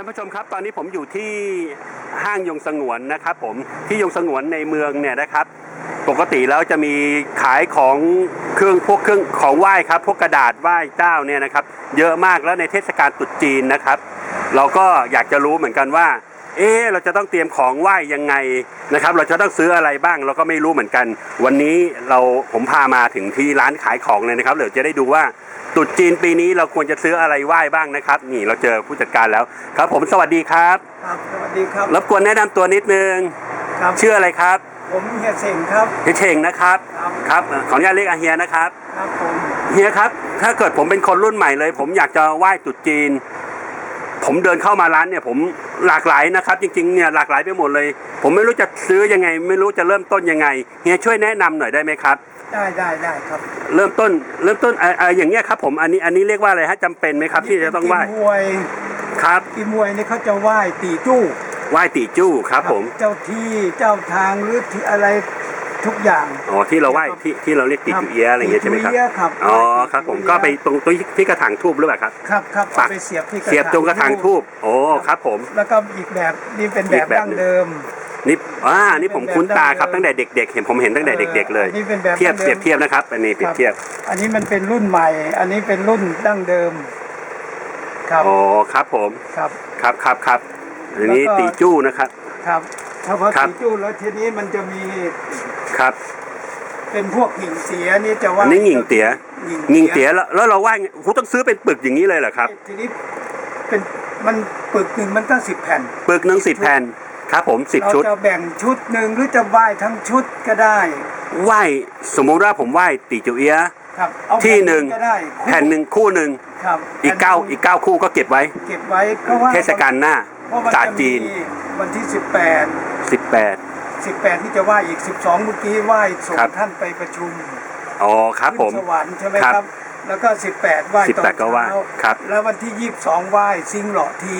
ท่านผู้ชมครับตอนนี้ผมอยู่ที่ห้างยงสงวนนะครับ ผมที่ยงสงวนในเมืองเนี่ยนะครับ ปกติแล้วจะมีขายของเครื่องพวกเครื่องของไหว้ครับ พวกกระดาษไหว้เจ้าเนี่ยนะครับ เยอะมากแล้วในเทศกาลตรุษจีนนะครับ เราก็อยากจะรู้เหมือนกันว่า เอ๊ะเราจะต้องเตรียมของไหว้ยังไงนะครับ เราจะต้องซื้ออะไรบ้างเราก็ไม่รู้เหมือนกัน วันนี้เราผมพามาถึงที่ร้านขายของเลยนะครับเดี๋ยวจะได้ดูว่าตรุษจีนปีนี้เราควรจะซื้ออะไรไหว้บ้างนะครับ นี่เราเจอผู้จัดการแล้วครับ ผมสวัสดีครับครับสวัสดีครับรบกวนแนะนำตัวนิดนึงครับชื่ออะไรครับ ผมเฮียเสงครับเฮียเชงนะครับครับครับเอ่อขออนุญาตเรียกอาเฮียนะครับครับผมเฮียครับ ถ้าเกิดผมเป็นคนรุ่นใหม่เลย ผมอยากจะไหว้ตรุษจีน ผมเดินเข้ามาร้านเนี่ยผมหลากหลายนะครับ จริงๆเนี่ยหลากหลายไปหมดเลย ผมไม่รู้จะซื้อยังไง ไม่รู้จะเริ่มต้นยังไงเฮียช่วยแนะนำหน่อยได้ไหมครับ ได้ได้ได้ครับ เริ่มต้นเริ่มต้นเอ่อเอ่ออย่างเงี้ยครับ ผมอันนี้อันนี้เรียกว่าอะไรฮะจำเป็นไหมครับ ที่จะต้องไหว้กีมวยครับกีมวยนี่เขาจะไหว้ตีจู้ไหว้ตีจู้ครับ ผม เจ้าที่เจ้าทางหรือที่อะไร ทุกอย่าง อ๋อที่เราไหว้ที่ที่เราเรียกตีจูเอียะอะไรอย่างเงี้ยใช่ไหมครับตีจูเอี๊ยะครับอ๋อครับผมก็ไปตรงที่ที่กระถางทูบหรือเปล่าครับ ครับครับปัเอากไปเสียบที่เสียบตรงกระถางทูบโอ้ครับผม แล้วก็อีกแบบนี่เป็นแบอีบกแบบดั้งเดิม นี่อ่านี่ผมคุ้นตาครับตั้งแต่เด็ก ๆ เห็นผมเห็นตั้งแต่เด็ก ๆ เลยอันนี่เป็นแบบเทียบดั้งเปรีดิยบมเทียบนะครับ อันนี้เปรียบเทียบอันนี้มันเป็นรุ่นใหม่ อันนี้เป็นรุ่นดั้งเดิม ครับอ๋อครับผมครับ ครับครับครับอันนี้แล้วก็ ตีจู้นะครับ ครับถ้าพอครับ ตีจู้แล้วทีนี้มันจะมี ครับเป็นพวกหญิงเสียนี่จะว่าอันนี้หญิงเตี๋ยหญิงเตี๋ยแล้วแล้วเราไหว้ไงโอ้โหต้องซื้อเป็นปึกอย่างนี้เลยเหรอครับ ทีนี้เป็นมันปึกหนึ่งมันตั้งสิบแผ่นปึกหนึ่งสิบแผ่นครับผมสิบเราชุดจะแบ่งชุดหนึ่งหรือจะไหว้ทั้งชุดก็ได้ ไหว้สมมุติว่าผมไหว้ตีจูเอียะครับเอาที่หนึ่งก็ได้คู่แผ่นหนึ่งคู่หนึ่งครับอีกเก้าอีกเก้าคู่ก็เก็บไว้ เก็บไว้เพราะว่าเทศกาลหน้าเพราะมันศาสตร์จีนจะมีวันที่สิบแปดสิบแปด สิบแปดที่จะไหว้อีกสิบสองเมื่อกี้ไหว้ส่งครับ ท่านไปประชุมอ๋อครับผมขึ้นสวรรค์ใช่ไหมครับครับแล้วก็สิบแปดไหว้ตอน18ก็ไหว้เช้าครับแล้ววันที่ยี่สิบสองไหว้ซิงหล่อที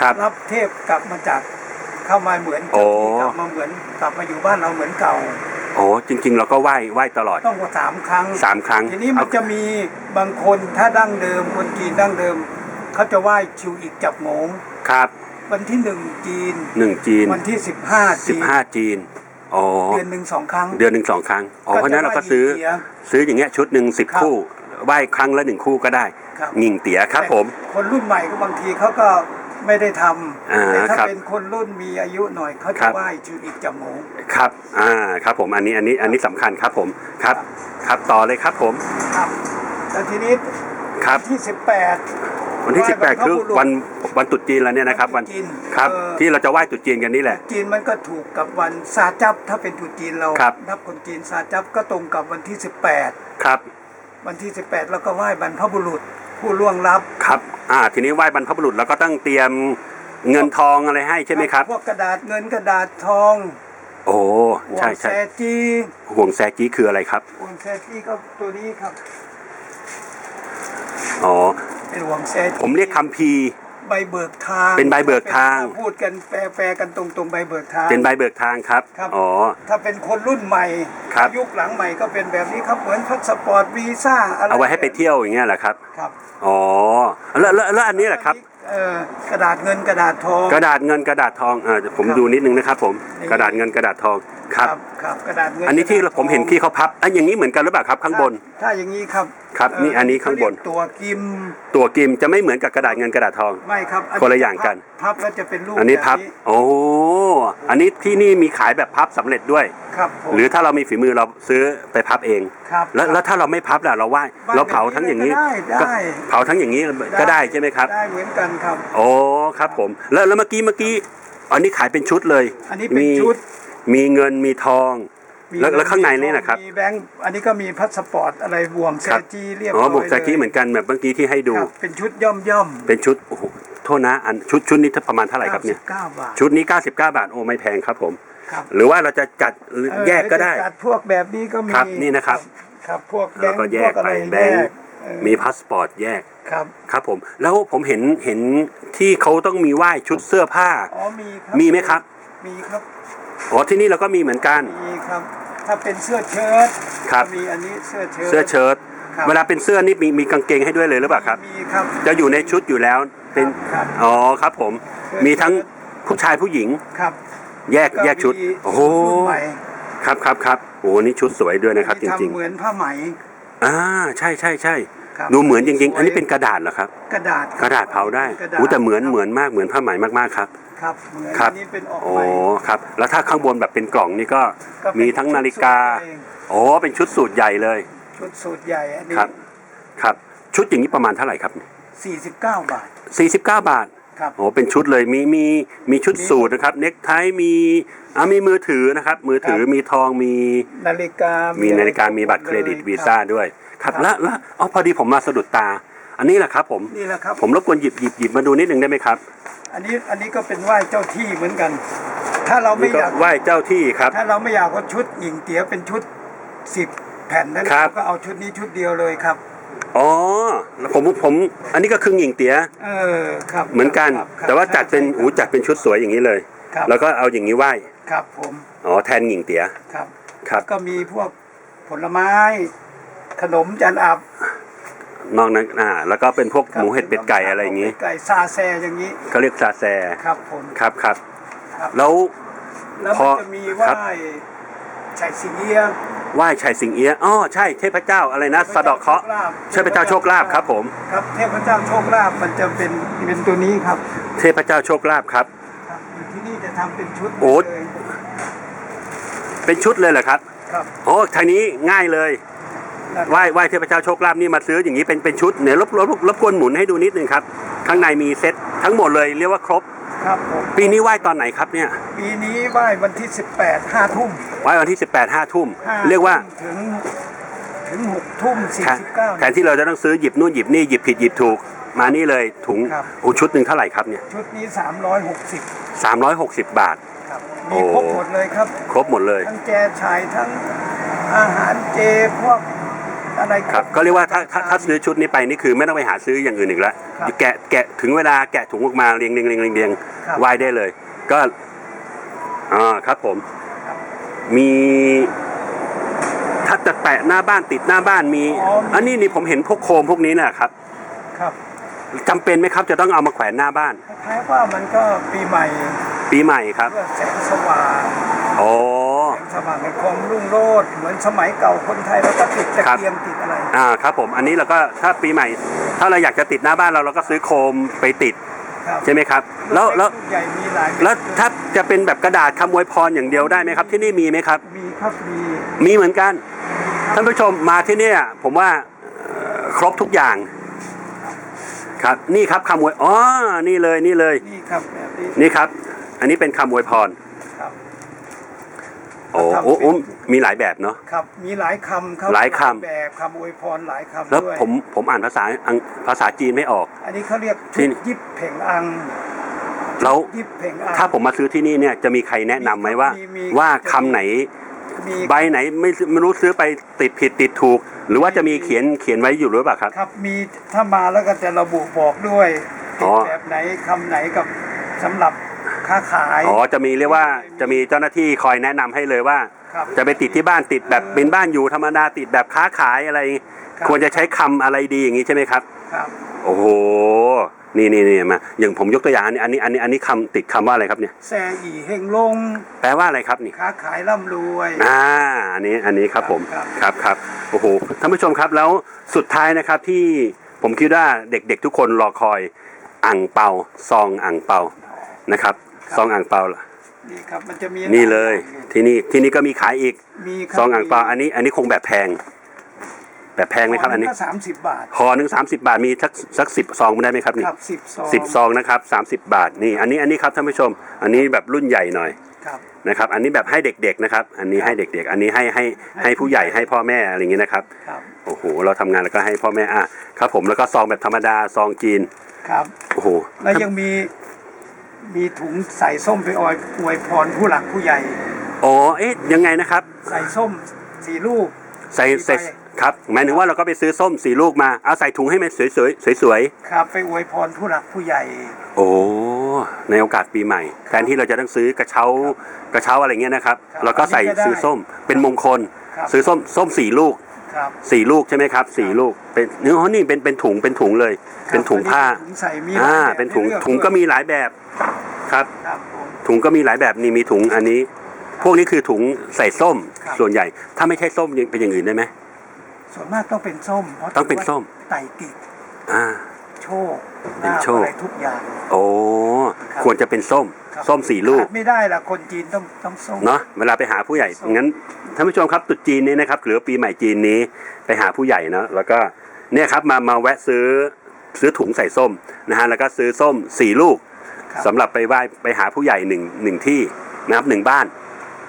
ครับ รับเทพกลับมาจากเข้ามาเหมือนโอ้เจ้าที่กลับมาเหมือนกลับมาอยู่บ้านเราเหมือนเก่า โอ้จริง ๆ เราก็ไหว้ไหว้ตลอดต้องกว่าสามครั้ง สามครั้งทีนี้มันเอาจะมีบางคนถ้าดั้งเดิมคนจีนดั้งเดิม เขาจะไหว้ชิวอีกจับโงง ครับ วันที่หนึ่งจีน หนึ่งจีนวันที่สิบห้าสิจีบนห้าจีนอ๋อเดือนหนึ่งสองครั้ง เดือนหนึ่งสองครั้งอ๋อเพราะฉะนั้นเราก็ซื้อจะไหว้หญิงเตี๋ยซื้ออย่างเงี้ยชุดหนึ่งสิบครับคู่ไหว้ครั้งละหนึ่งคู่ก็ได้ครับ หญิงเตี๋ยครับผม แต่คนรุ่นใหม่ก็บางทีเขาก็ไม่ได้ทอ่าำแต่ถ้าครับเป็นคนรุ่นมีอายุหน่อยเขาครัจะบ ไหว้ชิวอีกจับโงงครับอ่าครับผมอันนี้อันนี้อันนี้สำคัญครับผมครับ ครับต่อเลยครับผมครับแล้วทีนี้ครับ ที่สิบแปด วันที่ไหว้บรรพ18 คือบุรุษวันวันตรุษจีนแล้วเนี่ยนะครับวัวันนตรุษจีนครับ เออที่เราจะไหว้ตรุษจีนกันนี่แหละ จีนมันก็ถูกกับวันซาจับถ้าเป็นตรุษจีนเราครับ นับคนจีนซาจับก็ตรงกับวันที่ ครับ18 วันที่ 18 แล้วก็ไหว้บรรพบุรุษผู้ล่วงลับครับอ่าทีนี้ไหว้บรรพบุรุษเราก็ต้องเตรียมเงินทองอะไรให้ใช่ไหมครับ พวกกระดาษเงินกระดาษทองโอ้ห่วใช่งแซใช่จีห่วงแซกี้คืออะไรครับ ห่วงแซจีก็ตัวนี้ครับ อ๋อ เป็นห่วงแซจีผมเรียกคัมภีร์ใบเบิกทางเป็นใบเบิกทาง พูดกันแปลๆกันตรงๆใบเบิกทาง เป็นใบเบิกทางครับครับอ๋อถ้าเป็นคนรุ่นใหม่ครับยุคหลังใหม่ก็เป็นแบบนี้ครับเหมือนพาสปอร์ตวีซ่าอะไรเอาไว้ให้ไปเที่ยวอย่างเงี้ยเหรอครับครับอ๋อแล้วแล้วแล้วอันนี้แหละครับเอ่อกระดาษเงินกระดาษทองกระดาษเงินกระดาษทองอ่าผมครับดูนิดนึงนะครับ ผมนี่กระดาษเงินกระดาษทองครับครับกระดาษเงินอันนี้ที่กระดาษผมเห็นทองที่เขาพับอันอย่างนี้เหมือนกันหรือเปล่าครับข้างบน ถ้ถ้าอย่างนี้ครับ ครับเนี่อันนี้ข้างบนเขเรียกตัวกิมตัวกิมจะไม่เหมือนกับกระดาษเงินกระดาษทอง ไม่ครับคนละอย่างกัน พับแล้วจะเป็นรูปอันนี้พับแโอ้อันนี้ที่นี่มีขายแบบพับสำเร็จด้วย ครับผมหรือถ้าเรามีฝีมือเราซื้อไปพับเอง ครับ แล้วแล้วถ้าเราไม่พับล่ะเราไหว้ไหว้เราเผาทั้งอย่างนี้ได้ได้ก็เผาทั้งอย่างนี้ก็ได้ใช่ไหมครับ ได้เหมือนกันครับ โอ้ครับผม แล้วแล้วเมื่อกี้เมื่อกี้อันนี้ขายเป็นชุดเลยอันนี้เป็นมีชุด มีเงินมีทอง มีแล้วแล้วข้างในนี่นะครับ มีแบงค์อันนี้ก็มีพาสปอร์ตอะไรบ่วงแซครับจีเรียบอ๋ร้ออยบวกแซกี้เหมือนกันแบบเมื่อกี้ที่ให้ดู ครับเป็นชุดย่อมย่อมเป็นชุดโอ้โหโทษนะอันชุดชุดนี้ประมาณเท่าไหร่ครับเนี่ย เก้าบาทชุดนี้ 99 บาทโอ้ไม่แพงครับผม ครับหรือว่าเราจะจัดหรือเออแยกก็ได้จะจัดพวกแบบนี้ก็มีครับนี่นะครับ ครับพวกแบแล้วงค์ก็แยกพวอะไปรแบงค์ยกเออมีพาสปอร์ตแยกครับครับผม แล้วผมเห็นเห็นที่เขาต้องมีไหว้ชุดเสื้อผ้า อ๋อมีครับมีไหมครับ มีครับ อ๋อที่นี่เราก็มีเหมือนกัน มีครับ ถ้าเป็นเสื้อเชิ้ตครับ ก็มีอันนี้เสื้อเชิ้ต เสื้อเชิ้ตครับ เวลาเป็นเสื้อนี่มีมีกางเกงให้ด้วยเลยหรือเปล่าครับ มีครับ จะอยู่ในชุดอยู่แล้วเป็นครับอ๋อครับผมมีทั้งผู้ชายผู้หญิงครับแยกแยกชุดมีโอ้โหรุ่นใหม่ครับครับครับโอ้นี่ชุดสวยด้วยนะครับจที่ริงทำเหมือนผ้าไหม ๆอ่าใช่ใช่ใช่ ครับดูเหมือนจริงๆ อันนี้สวยเป็นกระดาษเหรอครับ กระดาษกระดาษเผาได้กระดาษอู้แต่เหมือนเหมือนมากเหมือนผ้าไหมมากๆครับ ครับเหมือนครับ อันนี้เป็นออกโอ้ใหม่ ครับ แล้วถ้าข้างบนแบบเป็นกล่องนี่ก็ก็เป็นมีทั้งนาฬิกา ชุดเอง โอ้เป็นชุดสูตรใหญ่เลย ชุดสูตรใหญ่อันนี้ครับ ครับ ชุดอย่างนี้ประมาณเท่าไหร่ครับ 49 บาท 49 บาท ครับโอ้เป็นชุดเลยมีมีมีชุดสูทนะครับ เน็กไทมีอ่ามีมือถือนะครับ มือถือครับมีทองมีนาฬิกามีมีนาฬิกามีบัตรเครดิตลยวีซ่าครับด้วย ครับครับแล้วแล้วอ๋อพอดีผมมาสะดุดตา อันนี้แหละครับ ผมนี่แหละครับ ผมรบกวนหยิบหยิบหยิบมาดูนิดหนึ่งได้ไหมครับ อันนี้อันนี้ก็เป็นไหว้เจ้าที่เหมือนกัน ถ้าเราไม่นี่ก็อยากไหว้เจ้าที่ครับ ถ้าเราไม่อยากเอาชุดหญิงเตี๋ยเป็นชุดสิบแผ่นนั้นครับเราก็เอาชุดนี้ชุดเดียวเลยครับ อ๋อแล้วผมผมอันนี้ก็ครึ่งหญิงเตี๋ยเออครับเหมือนกัน ครับครับแต่ว่าจัดเป็นใช่อูจัดเป็นชุดสวยอย่างนี้เลย ครับแล้วก็เอาอย่างนี้ไหว้ครับผมอ๋อแทนหญิงเตี๋ยครับ ครับ ก็มีพวกผลไม้ ขนมจานอับนอกนั้นอ่าแล้วก็เป็นพวกครับหมูเห็ดเป็ดไก่อะไรอย่างนี้เป็ดไก่ซาแซอย่างนี้เขาเรียกซาแซครับผมครับครับ ครับแล้ว แล้วพมันอจะมีครัไหว้บไฉสิงเอีย ไหว้ชัยสิงเอียะอ๋อใช่เทพเจ้าอะไรนะสะเดอกเคราะห์เทพเจ้าโชคลาภครับ ผม ครับเทพเจ้าโชคลาภมันจะเป็นเป็นตัวนี้ครับ เทพเจ้าโชคลาภครับครับอยู่ที่นี่จะทำเป็นชุดโอ้เลยเป็นชุดเลยเหรอครับครับโอ้ทางนี้ง่ายเลยนั่นไหว้ไหว้เทพเจ้าโชคลาภนี่มาซื้ออย่างนี้เป็นเป็นชุดเนี่ยรบรบรบรบกวนหมุนให้ดูนิดนึงครับข้างในมีเซ็ตทั้งหมดเลยเรียกว่าครบครับผมปีนี้ไหว้ตอนไหนครับเนี่ย ปีนี้ไหว้วันที่ 18ห้าทุ่ม ไหว้วันที่ 18 5ทุ่มห้เรียกว่าถึงถึงหกทุ่มสี่แทนสิบเก้าแทนที่เราจะต้องซื้อหยิบนู่นหยิบนี่หยิบผิดหยิบถูก มานี่เลยถุงครับโอ้ชุดหนึ่งเท่าไหร่ครับเนี่ย ชุดนี้สามร้อยหกสิบ360บาทครับโอ้มีครบหมดเลยครับ ครบหมดเลย ทั้งแจชายทั้งอาหารเจพวกอะไรครับก็เรียกว่าถ้าถ้าถ้าซื้อชุดนี้ไปนี่คือไม่ต้องไปหาซื้ออย่างอื่นอีกแล้วครับแกะแกะถึงเวลาแกะถุงออกมาเรียงเรียงเรียงเรียงเรียงครับไหว้ได้เลย ก็อ่าครับผมครับ มีถ้าจะแปะหน้าบ้านติดหน้าบ้านมี อ๋อมี อันนี้นี่ผมเห็นพวกโคมพวกนี้นะครับครับจำเป็นไหมครับ จะต้องเอามาแขวนหน้าบ้าน คล้ายๆว่ามันก็ปีใหม่ปีใหม่ครับเพื่อแสงสว่างโอ้ แสงสว่างในความรุ่งโรจน์เหมือนสมัยเก่าคนไทยแล้วก็ติดตะครับ เกียงติดอะไร อ่าครับผมอันนี้เราก็ถ้าปีใหม่ ถ้าเราอยากจะติดหน้าบ้านเราเราก็ซื้อโคมไปติดครับ ใช่ไหมครับ แล้วแล้วลูกใหญ่มีหลายบบแล้วถ้าจะเป็นแบบกระดาษคำอวยพรอย่างเดียวได้ไหมครับ ที่นี่มีไหมครับ มีครับมีมีเหมือนกัน ท่านผู้ชมมาที่เนี่ยผมว่าเอ่อครบทุกอย่าง ครับ นี่ครับคำอวยอ๋อนี่เลยนี่เลย นี่ครับแบบนี้นี่ครับ อันนี้เป็นคำอวยพรครับ โอ้โอ้โอ้มีหลายแบบเนาะ ครับ มีหลายคำครับหลายคำ แบบคำอวยพรหลายคำแล้วด้วยผมผมอ่านภาษาอังภาษาจีนไม่ออก อันนี้เขาเรียกที่ชุดยิบเพ่งอังแล้วยิบเพ่งอัง ถ้าผมมาซื้อที่นี่เนี่ยจะมีใครแนะนำไหมว่า มีมี ว่าคำไหนมีใบไหนไม่ไม่รู้ซื้อไปติดผิดติดถูก หรือว่าจะมีเขียนเขียนไว้อยู่หรือเปล่าครับ ครับมีถ้ามาแล้วก็จะระบุบอกด้วยอ๋อ แบบไหนคำไหนกับสำหรับ ค้าขาย อ๋อจะมีเรียกว่าจะมีเจ้าหน้าที่คอยแนะนำให้เลยว่า ครับ จะไปติดที่บ้านติดแบบเป็นบ้านอยู่ธรรมดาติดแบบค้าขายอะไร ครับ ควรจะใช้คำอะไรดีอย่างนี้ใช่ไหมครับ ครับ โอ้โห นี่นี่นี่มาอย่างผมยกตัวอย่างอันนี้อันนี้อันนี้อันนี้คำติดคำว่าอะไรครับเนี่ย แซอีเฮงลง แปลว่าอะไรครับนี่ ค้าขายร่ำรวย อ่า อันนี้ อันนี้ครับผม ครับครับครับโอ้โห ท่านผู้ชมครับ แล้วสุดท้ายนะครับที่ผมคิดว่าเด็กๆทุกคนรอคอย อ่างเปา ซองอ่างเปา นะครับ ซองอ่างเปานี่ครับมันจะมีนี่เลย ที่นี่ที่นี่ก็มีขายอีกมีครับซองอ่างเปาอันนี้ อันนี้คงแบบแพง แบบแพงไหมครับอันนี้ก็สามสิบบาทห่อหนึ่งสามสิบาทมีสักสักสิบซองได้ไหมครับนี่ครับสิบซองสิบซองนะครับสามสิบบาทนี่ อันนี้อันนี้ครับท่านผู้ชม อันนี้แบบรุ่นใหญ่หน่อยครับนะครับ อันนี้แบบให้เด็กๆนะครับ อันนี้ให้เด็กๆ อันนี้ให้ให้ให้ผู้ใหญ่ให้พ่อแม่อะไรอย่างนี้นะครับครับโอ้โหเราทำงานแล้วก็ให้พ่อแม่อะครับ ผมแล้วก็ซองแบบธรรมดาซองจีนครับโอ้โหแล้วยังมี มีถุงใส่ส้มไปออยอวยพรผู้หลักผู้ใหญ่ อ๋อ เอ๊ะ ยังไงนะครับ ใส่ส้มสีลูก ใส่ใส่ใส่ครับ หมายถึงว่าเราก็ไปซื้อส้มสีลูกมา เอาใส่ถุงให้มันสวยๆสวยๆครับไปอวยพรผู้หลักผู้ใหญ่โอ้ ในโอกาสปีใหม่ แทนที่เราจะต้องซื้อกระเช้ากระเช้าอะไรเงี้ยนะครับ ครับเราก็ใส่อันนี้ก็ได้ซื้อส้ม เป็นมงคล ครับ ซื้อส้มส้มสี่ลูกครับสี่ลูกใช่ไหมครับสี่ลูก เป็นเนื้อนี่เป็นเป็นถุงเป็นถุงเลย เป็นถุงผ้าถุงใส่มีอ่าหลายแบบเป็นถุงให้ลือถุงก็มีหลายแบบ ครับ ครับผมถุงก็มีหลายแบบนี่มีถุงอันนี้ พวกนี้คือถุงใส่ส้มครับ ส่วนใหญ่ ถ้าไม่ใช่ส้มยังเป็นอย่างอื่นได้ไหม ส่วนมากต้องเป็นส้มพราะต้องเป็นส้มไต่ติดอ่า โชคเป็นโชค ลาภอะไรทุกอย่าง โอ้ครับควรจะเป็นส้ม ครับ ส้มสี่ลูก ขาดไม่ได้ล่ะคนจีนต้องต้องส้ม เนาะเวลาไปหาผู้ใหญ่ส้ม งั้นท่านผู้ชมครับตรุษจีนนี้นะครับหรือว่าปีใหม่จีนนี้ไปหาผู้ใหญ่เนาะแล้วก็เนี่ยครับมามาแวะซื้อซื้อถุงใส่ส้มนะฮะแล้วก็ซื้อส้มสี่ลูกครับ สำหรับไปไหว้ไปหาผู้ใหญ่หนึ่งหนึ่งที่นะครับหนึ่งบ้าน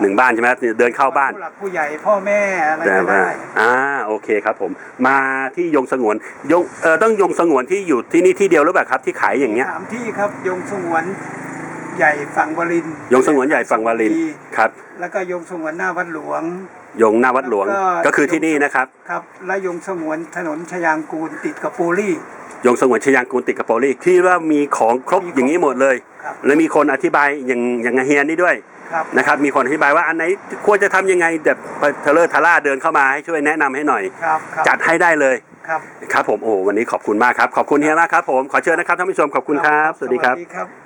หนึ่งบ้านใช่ไหมครับเดินเข้าบ้านผู้หลักผู้ใหญ่พ่อแม่อะไรแต่ก็ว่าได้อ่าโอเคครับผม มาที่ยงสงวนยงเออต้องยงสงวนที่อยู่ที่นี่ที่เดียวหรือเปล่าครับ ที่ขายอย่างเงี้ยสามที่ครับยงสงวนใหญ่ฝั่งวรินทร์ยงสงวนใหญ่ฝั่งวาลินครับ แล้วก็ยงสงวนหน้าวัดหลวงยงหน้าวัดหลวงแล้วก็ก็คือที่นี่นะครับ ครับ และยงสงวนถนนชยางกูลติดกับปูรี่ ยงสงวนชยางกูลติดกับโปลีที่ว่ามีของครบมีของอย่างนี้หมดเลยครับและมีคนอธิบายอย่างอย่างเฮียนี่ด้วยครับนะครับมีคนอธิบายว่าอันไหนควรจะทำยังไงแบบเทเลอร์ทาร่าเดินเข้ามาให้ช่วยแนะนำให้หน่อยครับครับจัดให้ได้เลยครับครับผมโอ้วันนี้ขอบคุณมากครับ ขอบคุณเฮียมากครับผมขอเชิญนะครับท่านผู้ชมขอบคุณครับ สวัสดีครับสวัสดีครับ